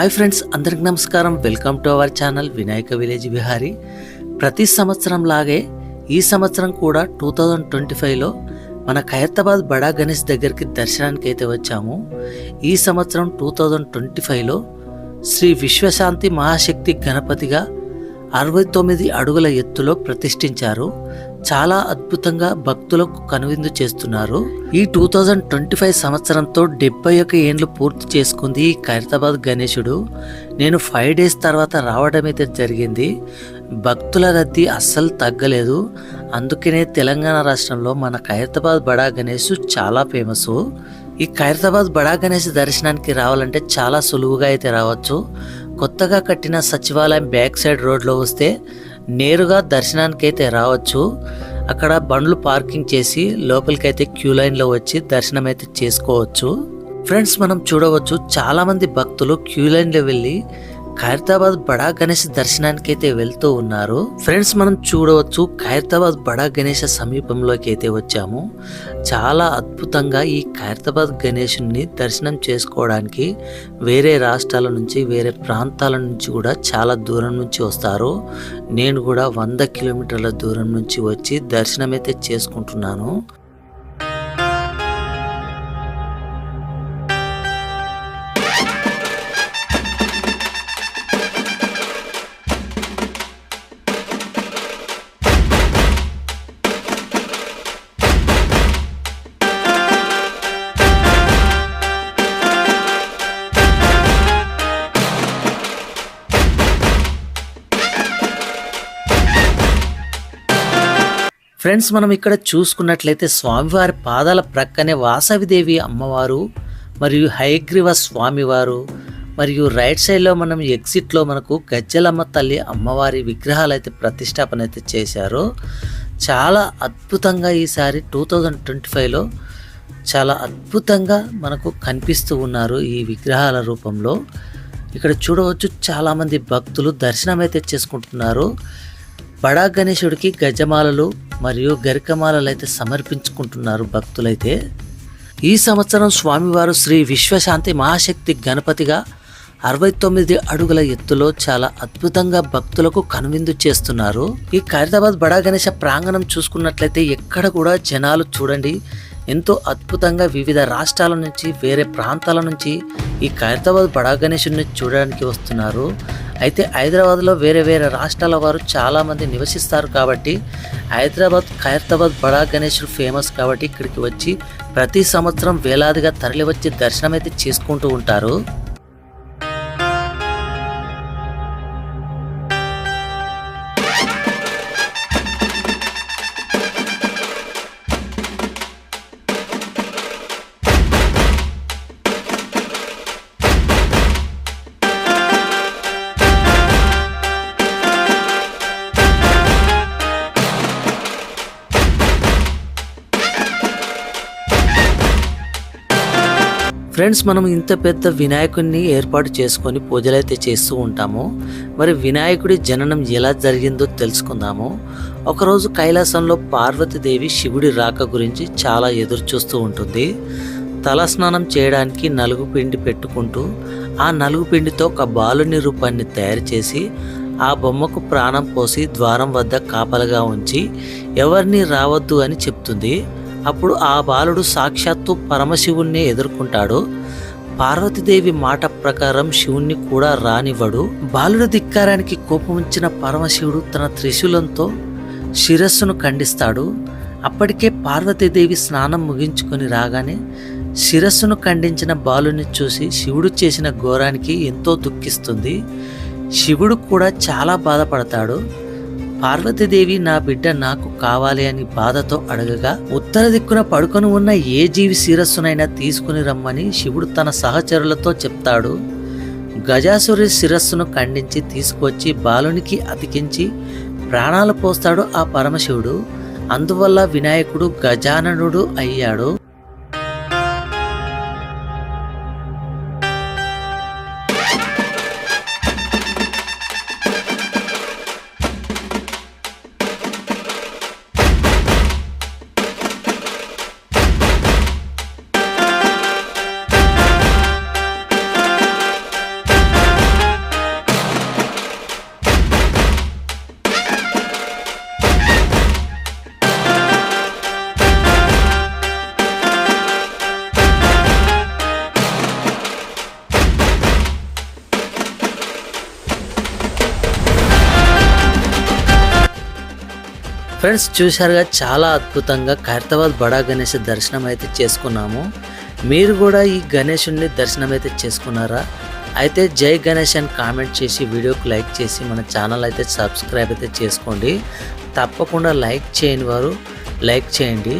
Hi friends అందరికి నమస్కారం. Welcome to our channel Vinayaka village Bihari ప్రతి సంవత్సరం లాగే ఈ సంవత్సరం కూడా టూ థౌజండ్ ట్వంటీ ఫైవ్లో మన ఖైరతాబాద్ బడా గణేష్ దగ్గరికి దర్శనానికి అయితే వచ్చాము. ఈ సంవత్సరం టూ థౌజండ్ ట్వంటీ ఫైవ్లో శ్రీ విశ్వశాంతి మహాశక్తి గణపతిగా అరవై తొమ్మిది అడుగుల ఎత్తులో ప్రతిష్ఠించారు. చాలా అద్భుతంగా భక్తులకు కనువిందు చేస్తున్నారు. ఈ టూ థౌజండ్ ట్వంటీ ఫైవ్ సంవత్సరంతో డెబ్బై ఒక ఏండ్లు పూర్తి చేసుకుంది ఈ ఖైరతాబాద్ గణేశుడు. నేను ఫైవ్ డేస్ తర్వాత రావడం అయితే జరిగింది. భక్తుల రద్దీ అస్సలు తగ్గలేదు. అందుకనే తెలంగాణ రాష్ట్రంలో మన ఖైరతాబాద్ బడా గణేష్ చాలా ఫేమస్. ఈ ఖైరతాబాద్ బడా గణేష్ దర్శనానికి రావాలంటే చాలా సులువుగా అయితే రావచ్చు. కొత్తగా కట్టిన సచివాలయం బ్యాక్ సైడ్ రోడ్లో వస్తే నేరుగా దర్శనానికి అయితే రావచ్చు. అక్కడ బండ్లు పార్కింగ్ చేసి లోపలికైతే క్యూ లైన్లో వచ్చి దర్శనం అయితే చేసుకోవచ్చు. ఫ్రెండ్స్ మనం చూడవచ్చు చాలా మంది భక్తులు క్యూ లైన్లో వెళ్ళి ఖైరతాబాద్ బడా గణేష్ దర్శనానికి అయితే వెళ్తూ ఉన్నారు. ఫ్రెండ్స్ మనం చూడవచ్చు ఖైరతాబాద్ బడా గణేష సమీపంలోకి అయితే వచ్చాము. చాలా అద్భుతంగా ఈ ఖైరతాబాద్ గణేషుని దర్శనం చేసుకోవడానికి వేరే రాష్ట్రాల నుంచి వేరే ప్రాంతాల నుంచి కూడా చాలా దూరం నుంచి వస్తారు. నేను కూడా వంద కిలోమీటర్ల దూరం నుంచి వచ్చి దర్శనం అయితే చేసుకుంటున్నాను. ఫ్రెండ్స్ మనం ఇక్కడ చూసుకున్నట్లయితే స్వామివారి పాదాల ప్రక్కనే వాసవిదేవి అమ్మవారు మరియు హయగ్రీవ స్వామివారు మరియు రైట్ సైడ్లో మనం ఎగ్జిట్లో మనకు గజ్జలమ్మ తల్లి అమ్మవారి విగ్రహాలు అయితే ప్రతిష్టాపన అయితే చేశారు. చాలా అద్భుతంగా ఈసారి టూ థౌజండ్ ట్వంటీ ఫైవ్లో చాలా అద్భుతంగా మనకు కనిపిస్తూ ఉన్నారు ఈ విగ్రహాల రూపంలో. ఇక్కడ చూడవచ్చు చాలామంది భక్తులు దర్శనం అయితే చేసుకుంటున్నారు. బడా గణేశుడికి గజమాలలు మరియు గరికమాలలు అయితే సమర్పించుకుంటున్నారు భక్తులైతే. ఈ సంవత్సరం స్వామివారు శ్రీ విశ్వశాంతి మహాశక్తి గణపతిగా అరవై తొమ్మిది అడుగుల ఎత్తులో చాలా అద్భుతంగా భక్తులకు కనువిందు చేస్తున్నారు. ఈ ఖైరతాబాద్ బడా గణేశ ప్రాంగణం చూసుకున్నట్లయితే ఎక్కడ కూడా జనాలు చూడండి ఎంతో అద్భుతంగా వివిధ రాష్ట్రాల నుంచి వేరే ప్రాంతాల నుంచి ఈ ఖైరతాబాద్ బడా గణేశుని చూడడానికి వస్తున్నారు. అయితే హైదరాబాద్లో వేరే వేరే రాష్ట్రాల వారు చాలామంది నివసిస్తారు కాబట్టి హైదరాబాద్ ఖైరతాబాద్ బడా గణేశుడు ఫేమస్ కాబట్టి ఇక్కడికి వచ్చి ప్రతి సంవత్సరం వేలాదిగా తరలివచ్చి దర్శనం అయితే చేసుకుంటూ ఉంటారు. ఫ్రెండ్స్ మనం ఇంత పెద్ద వినాయకుడిని ఏర్పాటు చేసుకొని పూజలైతే చేస్తూ ఉంటాము మరి వినాయకుడి జననం ఎలా జరిగిందో తెలుసుకుందాము. ఒకరోజు కైలాసంలో పార్వతీదేవి శివుడి రాక గురించి చాలా ఎదురు చూస్తూ ఉంటుంది. తలస్నానం చేయడానికి నలుగు పిండి పెట్టుకుంటూ ఆ నలుగు పిండితో ఒక బాలుని రూపాన్ని తయారు చేసి ఆ బొమ్మకు ప్రాణం పోసి ద్వారం వద్ద కాపలగా ఉంచి ఎవరిని రావద్దు అని చెప్తుంది. అప్పుడు ఆ బాలుడు సాక్షాత్తు పరమశివుణ్ణి ఎదుర్కొంటాడు. పార్వతీదేవి మాట ప్రకారం శివుణ్ణి కూడా రానివ్వడు. బాలుడి ధిక్కారానికి కోపముంచిన పరమశివుడు తన త్రిశూలంతో శిరస్సును ఖండిస్తాడు. అప్పటికే పార్వతీదేవి స్నానం ముగించుకొని రాగానే శిరస్సును ఖండించిన బాలుని చూసి శివుడు చేసిన ఘోరానికి ఎంతో దుఃఖిస్తుంది. శివుడు కూడా చాలా బాధపడతాడు. పార్వతీదేవి నా బిడ్డ నాకు కావాలి అని బాధతో అడగగా ఉత్తర దిక్కున పడుకొని ఉన్న ఏ జీవి శిరస్సునైనా తీసుకుని రమ్మని శివుడు తన సహచరులతో చెప్తాడు. గజాసురి శిరస్సును ఖండించి తీసుకొచ్చి బాలునికి అతికించి ప్రాణాలు పోస్తాడు ఆ పరమశివుడు. అందువల్ల వినాయకుడు గజాననుడు అయ్యాడు. ఫ్రెండ్స్ చూశారుగా చాలా అద్భుతంగా ఖైరతాబాద్ బడా గణేష్ దర్శనం అయితే చేసుకున్నాము. మీరు కూడా ఈ గణేషుని దర్శనం అయితే చేసుకున్నారా? అయితే జై గణేష్ అని కామెంట్ చేసి వీడియోకి లైక్ చేసి మన ఛానల్ అయితే సబ్స్క్రైబ్ అయితే చేసుకోండి. తప్పకుండా లైక్ చేయని వారు లైక్ చేయండి.